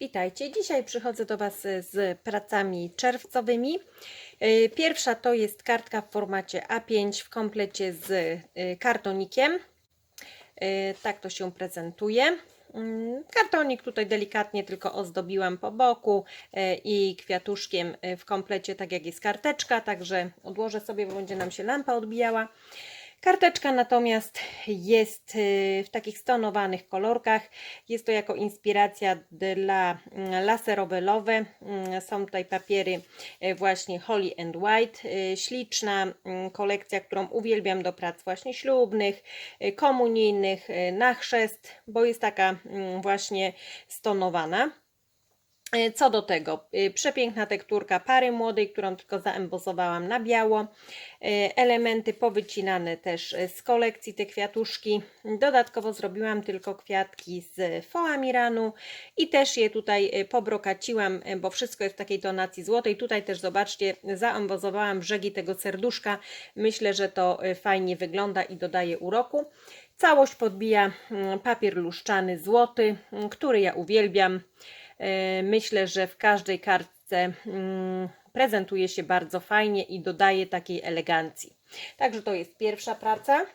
Witajcie. Dzisiaj przychodzę do Was z pracami czerwcowymi. Y, Pierwsza to jest kartka w formacie A5 w komplecie z y, kartonikiem. Y, Tak to się prezentuje. Mm, Kartonik tutaj delikatnie tylko ozdobiłam po boku i kwiatuszkiem w komplecie, tak jak jest karteczka, także odłożę sobie, bo będzie nam się lampa odbijała. Karteczka natomiast jest y, w takich stonowanych kolorkach. Jest to jako inspiracja dla mm, laserowe love. Mm, Są tutaj papiery y, właśnie Holly and White. Y, Śliczna mm, kolekcja, którą uwielbiam do prac właśnie ślubnych, komunijnych, na chrzest, bo jest taka właśnie stonowana. E, Co do tego, y, przepiękna tekturka pary młodej, którą tylko zaembosowałam na biało. E, Elementy powycinane też e, z kolekcji, te kwiatuszki. Dodatkowo zrobiłam tylko kwiatki z foamiranu i też je tutaj e, pobrokaciłam, e, bo wszystko jest w takiej tonacji złotej. Tutaj też zobaczcie, zaembozowałam brzegi tego serduszka. Myślę, że to e, fajnie wygląda i dodaje uroku. Całość podbija mm, papier luszczany złoty, mm, który ja uwielbiam. E, Myślę, że w każdej kartce mm, prezentuje się bardzo fajnie i dodaje takiej elegancji. Także to jest pierwsza praca.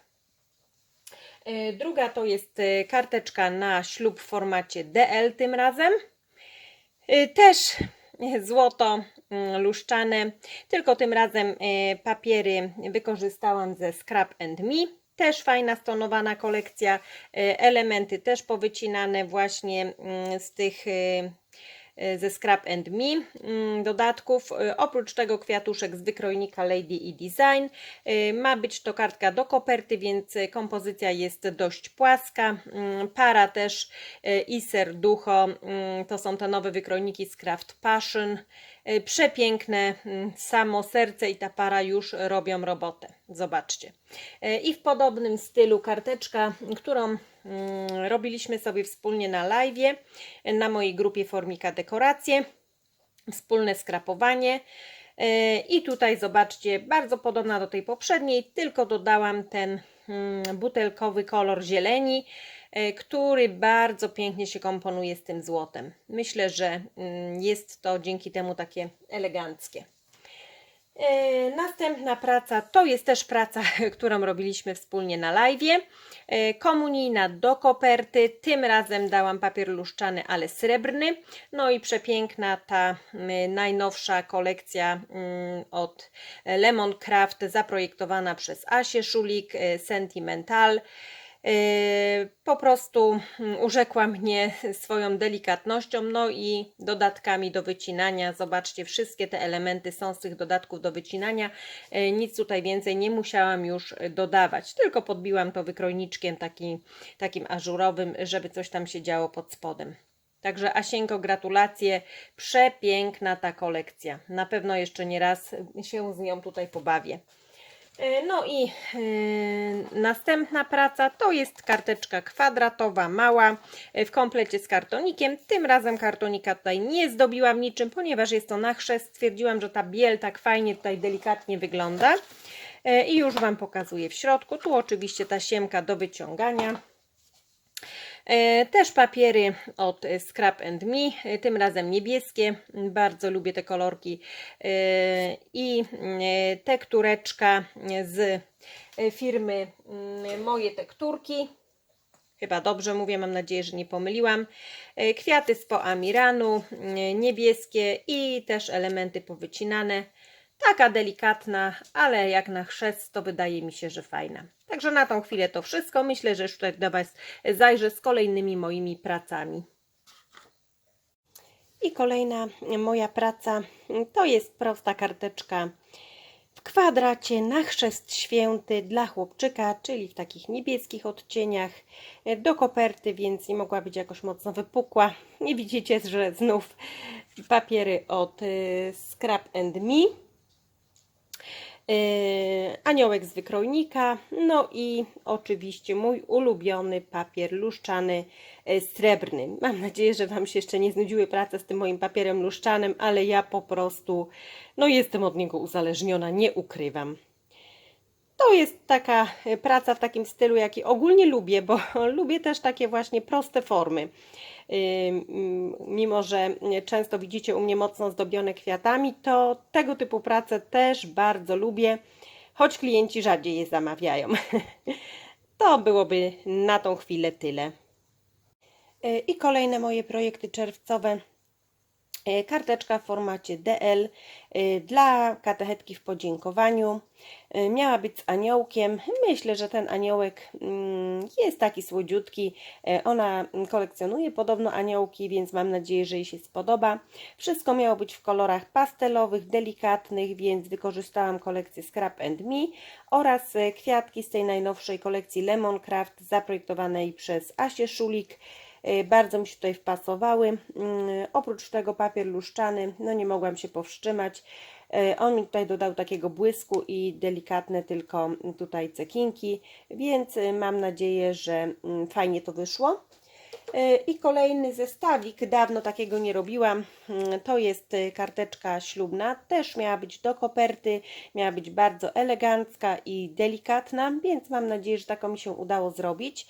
E, Druga to jest e, karteczka na ślub w formacie DL tym razem. Też złoto mm, luszczane, tylko tym razem papiery wykorzystałam ze Scrap and Me. Też fajna stonowana kolekcja, e, elementy też powycinane właśnie mm, z tych e, e, ze Scrap and Me mm, dodatków. Oprócz tego kwiatuszek z wykrojnika Lady e Design. Ma być to kartka do koperty, więc kompozycja jest dość płaska. Mm, Para też i serducho. To są te nowe wykrojniki z Craft Passion. E, Przepiękne, mm, samo serce i ta para już robią robotę. Zobaczcie. E, I w podobnym stylu karteczka, którą mm, robiliśmy sobie wspólnie na live, na mojej grupie Formika Dekoracje. Wspólne skrapowanie. E, I tutaj zobaczcie, bardzo podobna do tej poprzedniej, tylko dodałam ten mm, butelkowy kolor zieleni, który bardzo pięknie się komponuje z tym złotem. Myślę, że mm, jest to dzięki temu takie eleganckie. E, Następna praca to jest też praca, którą robiliśmy wspólnie na live. E, Komunijna do koperty. Tym razem dałam papier luszczany, ale srebrny. No i przepiękna ta najnowsza kolekcja od Lemon Craft, zaprojektowana przez Asię Szulik, e, Sentimental. Po prostu mm, urzekła mnie swoją delikatnością, no i dodatkami do wycinania. Zobaczcie, wszystkie te elementy są z tych dodatków do wycinania. Yy, Nic tutaj więcej nie musiałam już dodawać, tylko podbiłam to wykrojniczkiem taki, takim ażurowym, żeby coś tam się działo pod spodem. Także Asienko, gratulacje. Przepiękna ta kolekcja. Na pewno jeszcze nie raz się z nią tutaj pobawię. E, No i e, następna praca to jest karteczka kwadratowa, mała, e, w komplecie z kartonikiem. Tym razem kartonika tutaj nie zdobiłam niczym, ponieważ jest to na chrzest. Stwierdziłam, że ta biel tak fajnie tutaj delikatnie wygląda. I już Wam pokazuję w środku. Tu oczywiście ta siemka do wyciągania. E, Też papiery od Scrap and Me, e, tym razem niebieskie. Bardzo lubię te kolorki. E, I tektureczka z firmy mm, Moje Tekturki. Chyba dobrze mówię, mam nadzieję, że nie pomyliłam. Kwiaty z poamiranu, niebieskie i też elementy powycinane. Taka delikatna, ale jak na chrzest to wydaje mi się, że fajna. Także na tą chwilę to wszystko. Myślę, że tutaj do Was zajrzę z kolejnymi moimi pracami. I kolejna moja praca to jest prosta karteczka w kwadracie na chrzest święty dla chłopczyka, czyli w takich niebieskich odcieniach do koperty, więc nie mogła być jakoś mocno wypukła. Nie widzicie, że znów papiery od y, Scrap and Me. Yy, aniołek z wykrojnika, no i oczywiście mój ulubiony papier luszczany yy, srebrny. Mam nadzieję, że Wam się jeszcze nie znudziły prace z tym moim papierem luszczanym, ale ja po prostu no jestem od niego uzależniona, nie ukrywam. To jest taka e, praca w takim stylu, jaki ogólnie lubię, bo lubię też takie właśnie proste formy. Mm, Mimo, że często widzicie u mnie mocno zdobione kwiatami, to tego typu pracę też bardzo lubię, choć klienci rzadziej je zamawiają. To byłoby na tą chwilę tyle. E, I kolejne moje projekty czerwcowe. E, Karteczka w formacie DL e, dla katechetki w podziękowaniu. E, Miała być z aniołkiem. Myślę, że ten aniołek mm, jest taki słodziutki. Ona kolekcjonuje podobno aniołki, więc mam nadzieję, że jej się spodoba. Wszystko miało być w kolorach pastelowych, delikatnych, więc wykorzystałam kolekcję Scrap and Me oraz kwiatki z tej najnowszej kolekcji Lemoncraft zaprojektowanej przez Asię Szulik. E, Bardzo mi się tutaj wpasowały. Mm, Oprócz tego papier luszczany, no nie mogłam się powstrzymać. E, On mi tutaj dodał takiego błysku i delikatne tylko tutaj cekinki, więc e, mam nadzieję, że mm, fajnie to wyszło. I kolejny zestawik, dawno takiego nie robiłam, Mm, to jest karteczka ślubna, też miała być do koperty, miała być bardzo elegancka i delikatna, więc mam nadzieję, że taką mi się udało zrobić.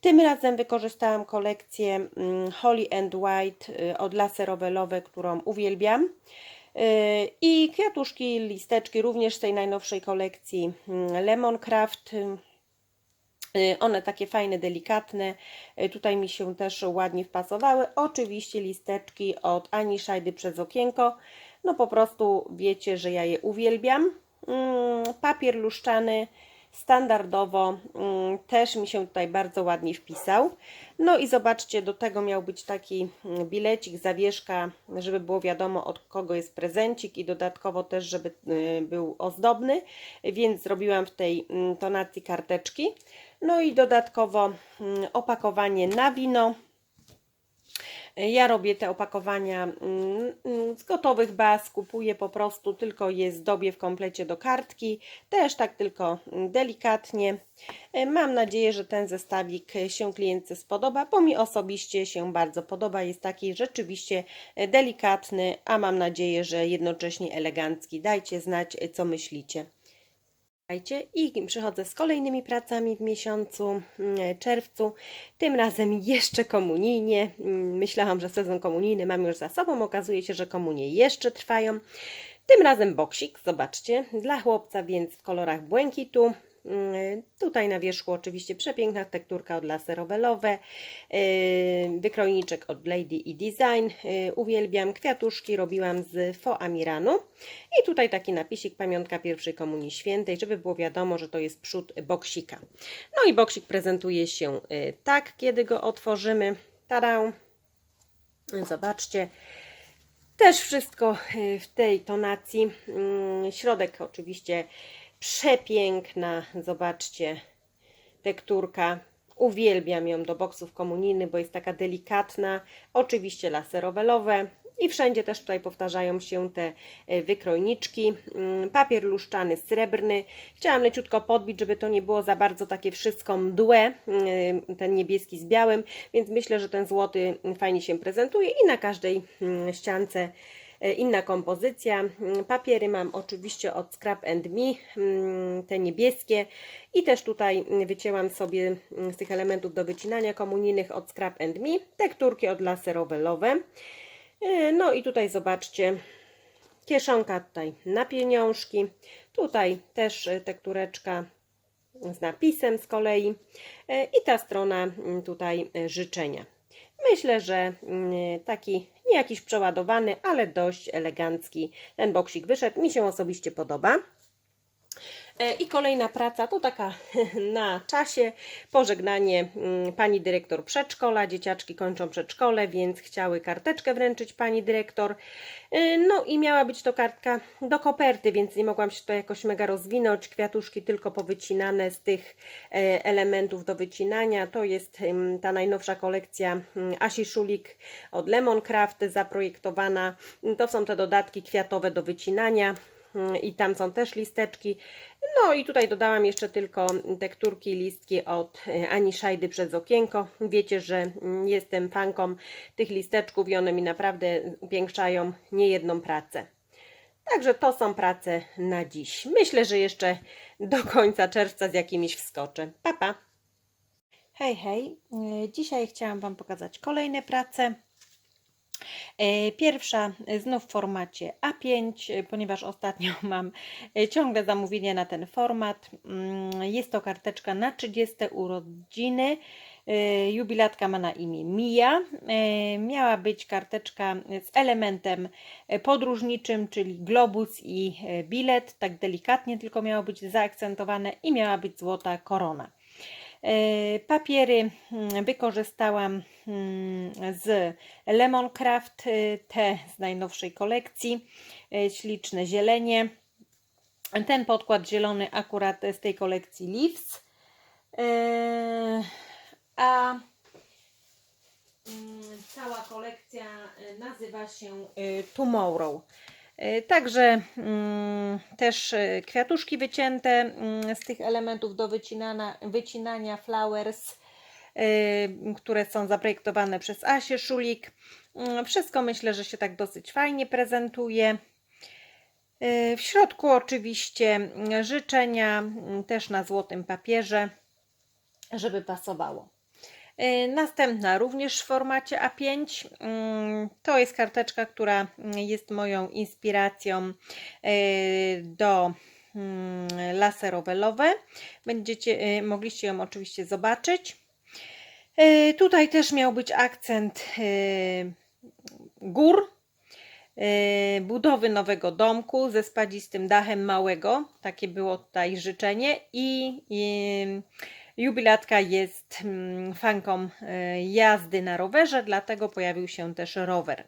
Tym razem wykorzystałam kolekcję mm, Holly and White y, od Laserowelowe, którą uwielbiam. Y, I kwiatuszki, listeczki również z tej najnowszej kolekcji mm, Lemoncraft. Y, One takie fajne, delikatne. Tutaj mi się też ładnie wpasowały. Oczywiście listeczki od Ani Szajdy przez okienko. No po prostu wiecie, że ja je uwielbiam. Mm, Papier luszczany standardowo mm, też mi się tutaj bardzo ładnie wpisał. No i zobaczcie, do tego miał być taki mm, bilecik, zawieszka, żeby było wiadomo od kogo jest prezencik i dodatkowo też, żeby y, był ozdobny, więc zrobiłam w tej mm, tonacji karteczki. No i dodatkowo opakowanie na wino. Ja robię te opakowania mm, mm, z gotowych baz, kupuję po prostu, tylko je zdobię w komplecie do kartki, też tak tylko mm, delikatnie. E, Mam nadzieję, że ten zestawik się klientce spodoba, bo mi osobiście się bardzo podoba. Jest taki rzeczywiście e, delikatny, a mam nadzieję, że jednocześnie elegancki. Dajcie znać, e, co myślicie. Słuchajcie, I przychodzę z kolejnymi pracami w miesiącu mm, czerwcu. Tym razem jeszcze komunijnie. Mm, Myślałam, że sezon komunijny mam już za sobą. Okazuje się, że komunie jeszcze trwają. Tym razem boksik, zobaczcie, dla chłopca, więc w kolorach błękitu. Mm, Tutaj na wierzchu oczywiście przepiękna tekturka od laserowelowe, yy, wykrojniczek od Lady i Design, yy, uwielbiam, kwiatuszki robiłam z foamiranu i tutaj taki napisik pamiątka pierwszej komunii świętej, żeby było wiadomo, że to jest przód boksika. No i boksik prezentuje się yy, tak, kiedy go otworzymy. Tada! Zobaczcie. Też wszystko w tej tonacji. Mm, Środek oczywiście przepiękna, zobaczcie, tekturka. Uwielbiam ją do boksów komunijnych, bo jest taka delikatna. Oczywiście laserowelowe. I wszędzie też tutaj powtarzają się te e, wykrojniczki. Mm, Papier luszczany srebrny. Chciałam leciutko podbić, żeby to nie było za bardzo takie wszystko mdłe, mm, ten niebieski z białym, więc myślę, że ten złoty fajnie się prezentuje i na każdej mm, ściance inna kompozycja. Mm, Papiery mam oczywiście od Scrap and Me, mm, te niebieskie i też tutaj wycięłam sobie mm, z tych elementów do wycinania komunijnych od Scrap and Me, tekturki od laserowelowe. E, No i tutaj zobaczcie, kieszonka tutaj na pieniążki, tutaj też e, tektureczka z napisem z kolei i ta strona tutaj życzenia. Myślę, że taki nie jakiś przeładowany, ale dość elegancki ten boksik wyszedł. Mi się osobiście podoba. E, I kolejna praca to taka na czasie pożegnanie mm, pani dyrektor przedszkola. Dzieciaczki kończą przedszkole, więc chciały karteczkę wręczyć pani dyrektor. E, No i miała być to kartka do koperty, więc nie mogłam się to jakoś mega rozwinąć. Kwiatuszki tylko powycinane z tych e, elementów do wycinania. To jest ta najnowsza kolekcja mm, Asi Szulik od Lemoncraft zaprojektowana. To są te dodatki kwiatowe do wycinania i tam są też listeczki. No i tutaj dodałam jeszcze tylko tekturki, listki od e, Ani Szajdy przez okienko. Wiecie, że mm, jestem fanką tych listeczków i one mi naprawdę upiększają niejedną pracę. Także to są prace na dziś. Myślę, że jeszcze do końca czerwca z jakimiś wskoczę. Pa, pa. Hej, hej. E, Dzisiaj chciałam Wam pokazać kolejne prace. E, Pierwsza e, znów w formacie A5, e, ponieważ ostatnio mam ciągle zamówienie na ten format. Mm, Jest to karteczka na 30 urodziny. Jubilatka ma na imię Mija. E, Miała być karteczka z elementem podróżniczym, czyli globus i bilet. Tak delikatnie tylko miało być zaakcentowane i miała być złota korona. E, Papiery mm, wykorzystałam mm, z Lemoncraft, e, te z najnowszej kolekcji, e, śliczne zielenie. Ten podkład zielony akurat z tej kolekcji Leaves. E, A mm, cała kolekcja nazywa się Tomorrow. E, Także mm, też e, kwiatuszki wycięte mm, z tych elementów do wycinania, wycinania flowers, e, które są zaprojektowane przez Asię Szulik. Mm, Wszystko myślę, że się tak dosyć fajnie prezentuje. W środku oczywiście życzenia też na złotym papierze, żeby pasowało. E, Następna również w formacie A5. Mm, To jest karteczka, która mm, jest moją inspiracją e, do mm, laserowelowe. Będziecie e, mogliście ją oczywiście zobaczyć. Tutaj też miał być akcent gór, budowy nowego domku ze spadzistym dachem małego. Takie było tutaj życzenie i, i Jubilatka jest mm, fanką e, jazdy na rowerze, dlatego pojawił się też rower.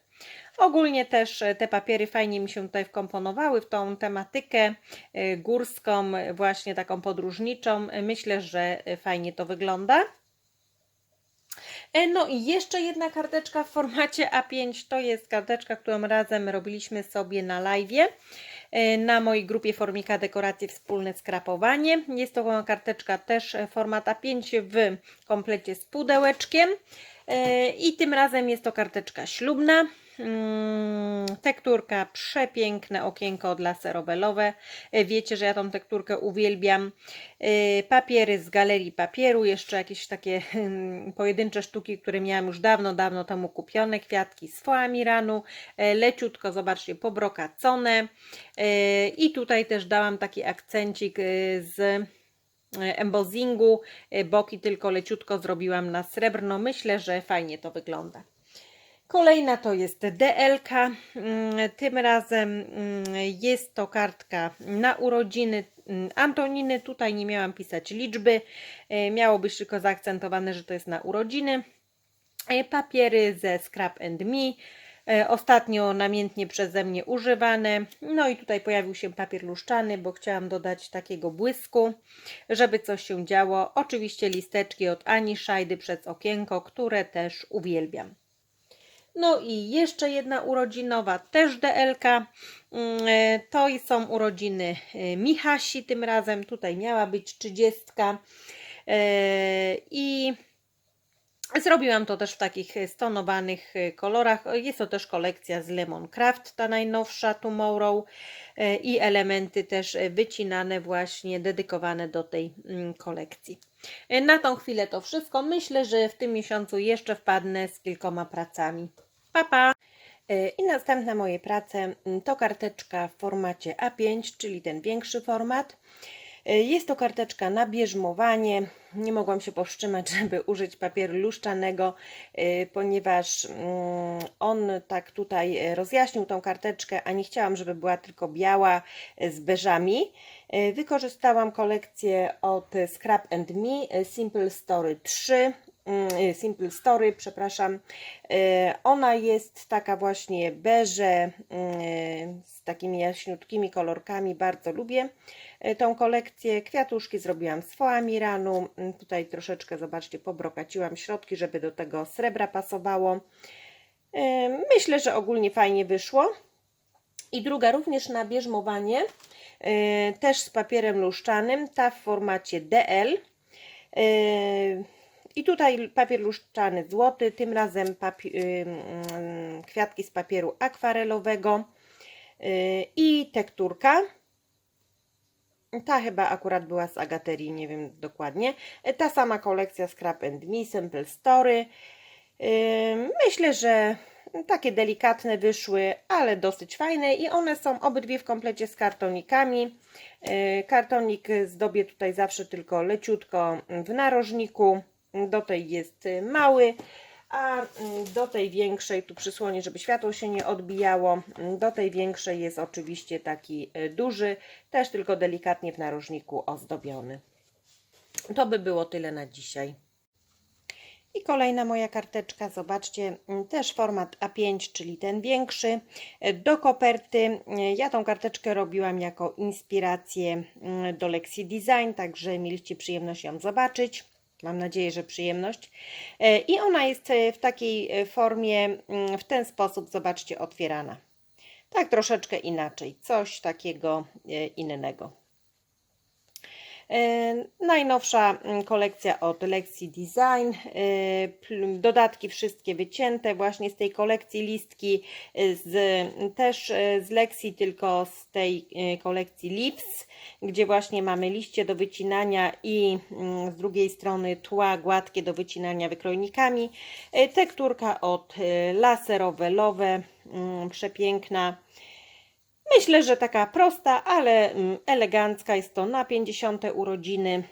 Ogólnie też e, te papiery fajnie mi się tutaj wkomponowały w tą tematykę e, górską, właśnie taką podróżniczą. Myślę, że fajnie to wygląda. No i jeszcze jedna karteczka w formacie A5 to jest karteczka, którą razem robiliśmy sobie na live na mojej grupie Formika Dekoracje Wspólne Skrapowanie. Jest to karteczka też e, format A5 w komplecie z pudełeczkiem E, i tym razem jest to karteczka ślubna. Mm, Tekturka, przepiękne okienko laserowelowe. E, Wiecie, że ja tą tekturkę uwielbiam. E, Papiery z galerii papieru, jeszcze jakieś takie hmm, pojedyncze sztuki, które miałam już dawno, dawno temu kupione. Kwiatki z foamiranu, e, leciutko, zobaczcie, pobrokacone. I tutaj też dałam taki akcencik z e, embossingu, e, boki tylko leciutko zrobiłam na srebrno. Myślę, że fajnie to wygląda. Kolejna to jest DLK. Mm, Tym razem mm, jest to kartka na urodziny mm, Antoniny. Tutaj nie miałam pisać liczby. E, Miało być tylko zaakcentowane, że to jest na urodziny. E, Papiery ze Scrap and Me. E, Ostatnio namiętnie przeze mnie używane. No i tutaj pojawił się papier luszczany, bo chciałam dodać takiego błysku, żeby coś się działo. Oczywiście listeczki od Ani Szajdy przez okienko, które też uwielbiam. No i jeszcze jedna urodzinowa, też DLK. Mm, e, To są urodziny e, Michasi tym razem. Tutaj miała być 30. E, I zrobiłam to też w takich stonowanych kolorach. Jest to też kolekcja z Lemoncraft, ta najnowsza Tomorrow. I elementy też wycinane właśnie, dedykowane do tej mm, kolekcji. E, Na tą chwilę to wszystko. Myślę, że w tym miesiącu jeszcze wpadnę z kilkoma pracami. Pa, pa! E, I następne moje prace mm, to karteczka w formacie A5, czyli ten większy format. E, Jest to karteczka na bierzmowanie. Nie mogłam się powstrzymać, żeby użyć papieru luszczanego, e, ponieważ mm, on tak tutaj e, rozjaśnił tą karteczkę, a nie chciałam, żeby była tylko biała z beżami. Wykorzystałam kolekcję od Scrap and Me Simple Story 3. mm, Simple Story, przepraszam. E, Ona jest taka właśnie beże mm, z takimi jaśniutkimi kolorkami. Bardzo lubię tą kolekcję. Kwiatuszki zrobiłam z foamiranu. Mm, Tutaj troszeczkę, zobaczcie, pobrokaciłam środki, żeby do tego srebra pasowało. Myślę, że ogólnie fajnie wyszło. I druga również na bierzmowanie, też z papierem luszczanym, ta w formacie DL. I tutaj papier luszczany złoty, tym razem y, kwiatki z papieru akwarelowego. i tekturka. Ta chyba akurat była z Agaterii, nie wiem dokładnie. Ta sama kolekcja Scrap and Me, Simple Story. Yy, Myślę, że takie delikatne wyszły, ale dosyć fajne i one są obydwie w komplecie z kartonikami. Yy, Kartonik zdobię tutaj zawsze tylko leciutko w narożniku. Do tej jest mały, a mm, do tej większej, tu przysłonię, żeby światło się nie odbijało, mm, do tej większej jest oczywiście taki y, duży, też tylko delikatnie w narożniku ozdobiony. To by było tyle na dzisiaj. I kolejna moja karteczka, zobaczcie, mm, też format A5, czyli ten większy, e, do koperty. Ja tą karteczkę robiłam jako inspirację do lekcji design, także mieliście przyjemność ją zobaczyć. Mam nadzieję, że przyjemność. E, I ona jest e, w takiej e, formie, mm, w ten sposób, zobaczcie, otwierana. Tak troszeczkę inaczej, coś takiego innego. E, Najnowsza mm, kolekcja od lekcji Design. e, Dodatki wszystkie wycięte właśnie z tej kolekcji listki e, z, też z lekcji, tylko z tej kolekcji Lips, gdzie właśnie mamy liście do wycinania i mm, z drugiej strony tła gładkie do wycinania wykrojnikami. Tekturka od laserowe, lowe, mm, przepiękna. Myślę, że taka prosta, ale mm, elegancka. Jest to na 50. urodziny.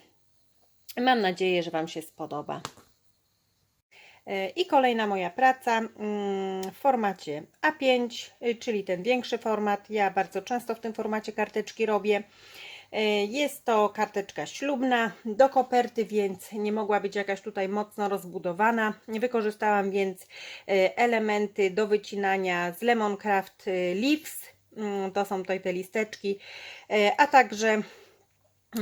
Mam nadzieję, że Wam się spodoba. E, I kolejna moja praca mm, w formacie A5, y, czyli ten większy format. Ja bardzo często w tym formacie karteczki robię. E, Jest to karteczka ślubna do koperty, więc nie mogła być jakaś tutaj mocno rozbudowana. Wykorzystałam więc e, elementy do wycinania z Lemoncraft e, Leaves. Mm, To są tutaj te listeczki, e, a także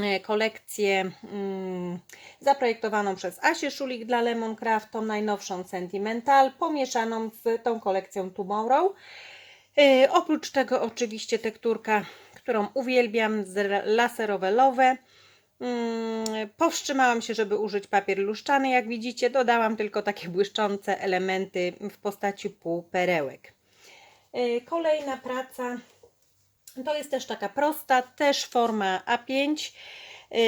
e, kolekcję mm, zaprojektowaną przez Asię Szulik dla Lemoncraft, tą najnowszą Sentimental, pomieszaną z tą kolekcją Tomorrow. E, Oprócz tego oczywiście tekturka, którą uwielbiam, z laserowe lowe. Mm, Powstrzymałam się, żeby użyć papier luszczany, jak widzicie. Dodałam tylko takie błyszczące elementy w postaci półperełek. E, Kolejna praca to jest też taka prosta, też forma A5, yy,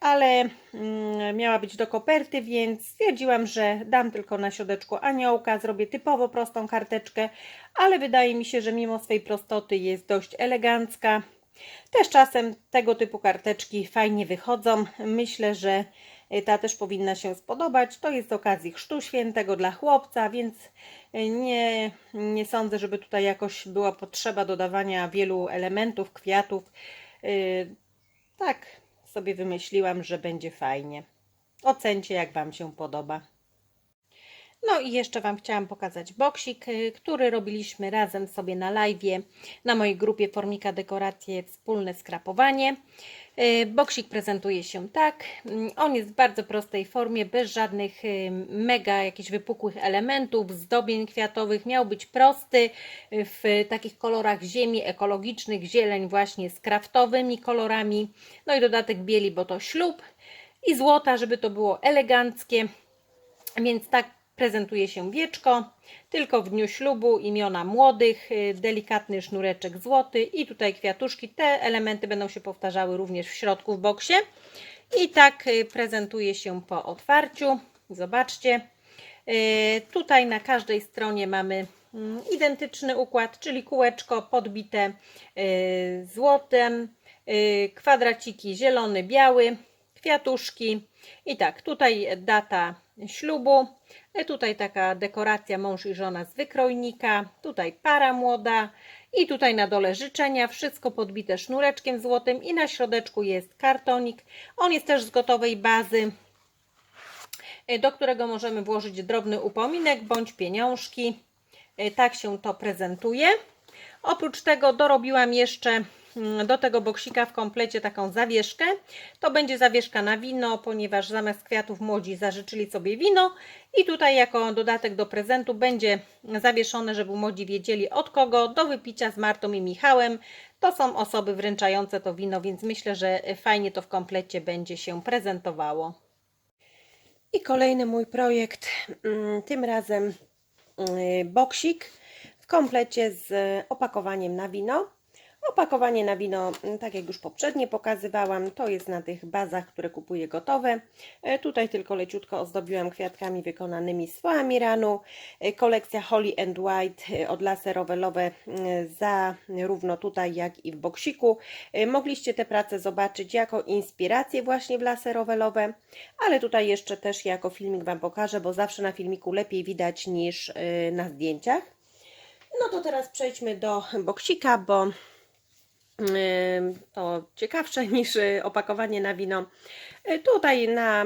ale mm, miała być do koperty, więc stwierdziłam, że dam tylko na środeczku aniołka, zrobię typowo prostą karteczkę, ale wydaje mi się, że mimo swej prostoty jest dość elegancka. Też czasem tego typu karteczki fajnie wychodzą. Myślę, że ta też powinna się spodobać. To jest z okazji Chrztu Świętego dla chłopca, więc y, nie, nie sądzę, żeby tutaj jakoś była potrzeba dodawania wielu elementów, kwiatów. Y, Tak sobie wymyśliłam, że będzie fajnie. Ocencie, jak Wam się podoba. No i jeszcze Wam chciałam pokazać boksik, y, który robiliśmy razem sobie na live na mojej grupie Formika Dekoracje Wspólne Skrapowanie. Y, Boksik prezentuje się tak. Mm, On jest w bardzo prostej formie, bez żadnych y, mega jakichś wypukłych elementów, zdobień kwiatowych. Miał być prosty w takich kolorach ziemi ekologicznych, zieleń właśnie z kraftowymi kolorami. No i dodatek bieli, bo to ślub i złota, żeby to było eleganckie. Więc tak prezentuje się wieczko, tylko w dniu ślubu, imiona młodych, y, delikatny sznureczek złoty i tutaj kwiatuszki. Te elementy będą się powtarzały również w środku w boksie. I tak y, prezentuje się po otwarciu. Zobaczcie. Y, Tutaj na każdej stronie mamy mm, identyczny układ, czyli kółeczko podbite złotem, kwadraciki zielony, biały, kwiatuszki. I tak, tutaj data ślubu, tutaj taka dekoracja mąż i żona z wykrojnika, tutaj para młoda i tutaj na dole życzenia, wszystko podbite sznureczkiem złotym i na środeczku jest kartonik. On jest też z gotowej bazy, y, do którego możemy włożyć drobny upominek bądź pieniążki. Y, Tak się to prezentuje. Oprócz tego dorobiłam jeszcze do tego boksika w komplecie taką zawieszkę. To będzie zawieszka na wino, ponieważ zamiast kwiatów młodzi zażyczyli sobie wino. I tutaj jako dodatek do prezentu będzie zawieszone, żeby młodzi wiedzieli od kogo do wypicia z Martą i Michałem. To są osoby wręczające to wino, więc myślę, że fajnie to w komplecie będzie się prezentowało. I kolejny mój projekt, mm, tym razem y, boksik w komplecie z opakowaniem na wino. Opakowanie na wino, mm, tak jak już poprzednio pokazywałam, to jest na tych bazach, które kupuję gotowe. E, Tutaj tylko leciutko ozdobiłam kwiatkami wykonanymi z foamiranu. E, Kolekcja Holly and White e, od Lasy Rowelowe zarówno tutaj, jak i w boksiku. Mogliście te prace zobaczyć jako inspirację właśnie w Lasy Rowelowe, ale tutaj jeszcze też jako filmik Wam pokażę, bo zawsze na filmiku lepiej widać niż na zdjęciach. No to teraz przejdźmy do boksika, bo to ciekawsze niż y, opakowanie na wino. Y, Tutaj na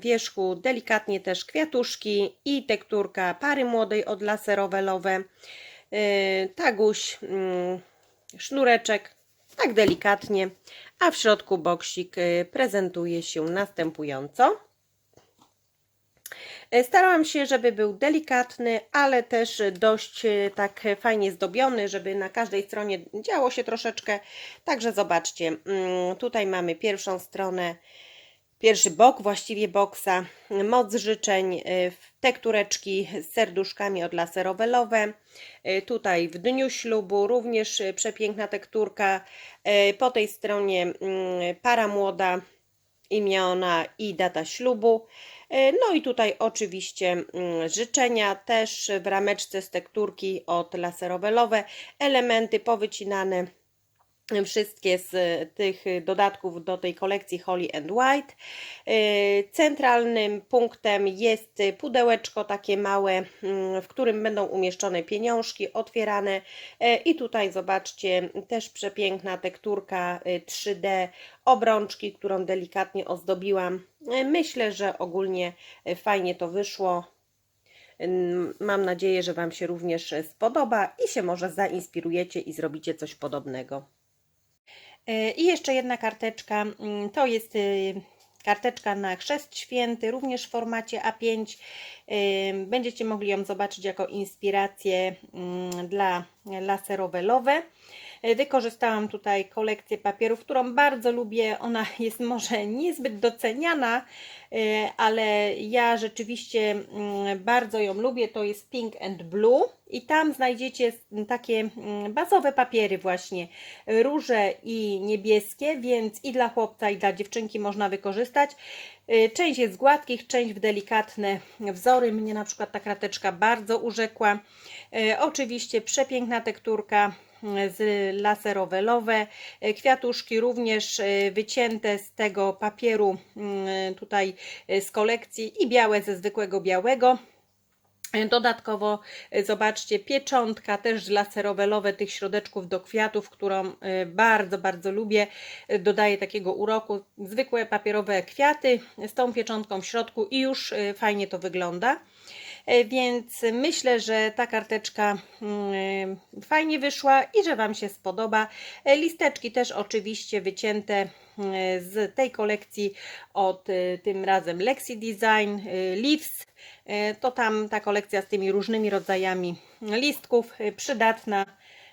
wierzchu delikatnie też kwiatuszki i tekturka pary młodej od laserowelowe, y, taguś, sznureczek, tak delikatnie, a w środku boksik prezentuje się następująco. E, Starałam się, żeby był delikatny, ale też dość e, tak fajnie zdobiony, żeby na każdej stronie działo się troszeczkę. Także zobaczcie, mm, tutaj mamy pierwszą stronę, pierwszy bok właściwie boksa, moc życzeń, e, tektureczki z serduszkami od laserowelowe. Tutaj w dniu ślubu również przepiękna tekturka. Po tej stronie mm, para młoda, imiona i data ślubu. E, No i tutaj oczywiście mm, życzenia też w rameczce z tekturki od laserowelowe, elementy powycinane wszystkie z tych dodatków do tej kolekcji Holly and White. E, Centralnym punktem jest pudełeczko takie małe, mm, w którym będą umieszczone pieniążki otwierane E, i tutaj zobaczcie też przepiękna tekturka e, 3D obrączki, którą delikatnie ozdobiłam. E, Myślę, że ogólnie e, fajnie to wyszło. Mam nadzieję, że Wam się również e, spodoba i się może zainspirujecie i zrobicie coś podobnego. E, I jeszcze jedna karteczka, mm, to jest y, karteczka na Chrzest Święty, również w formacie A5. Ym, Będziecie mogli ją zobaczyć jako inspirację mm, dla laserowelowe. E, Wykorzystałam tutaj kolekcję papierów, którą bardzo lubię. Ona jest może niezbyt doceniana, e, ale ja rzeczywiście mm, bardzo ją lubię. To jest Pink and Blue i tam znajdziecie takie bazowe papiery właśnie, róże i niebieskie, więc i dla chłopca i dla dziewczynki można wykorzystać. E, Część jest z gładkich, część w delikatne wzory. Mnie na przykład ta krateczka bardzo urzekła. E, Oczywiście przepiękna tekturka z laserowelowe. E, Kwiatuszki również e, wycięte z tego papieru mm, tutaj e, z kolekcji i białe ze zwykłego białego. Dodatkowo zobaczcie pieczątka też laserowelowe tych środeczków do kwiatów, którą bardzo, bardzo lubię. Dodaje takiego uroku. Zwykłe papierowe kwiaty z tą pieczątką w środku i już fajnie to wygląda. E, Więc myślę, że ta karteczka mm, fajnie wyszła i że Wam się spodoba. E, Listeczki też oczywiście wycięte e, z tej kolekcji od e, tym razem Lexi Design Leaves. To tam ta kolekcja z tymi różnymi rodzajami listków przydatna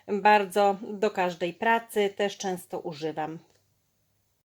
bardzo do każdej pracy, też często używam.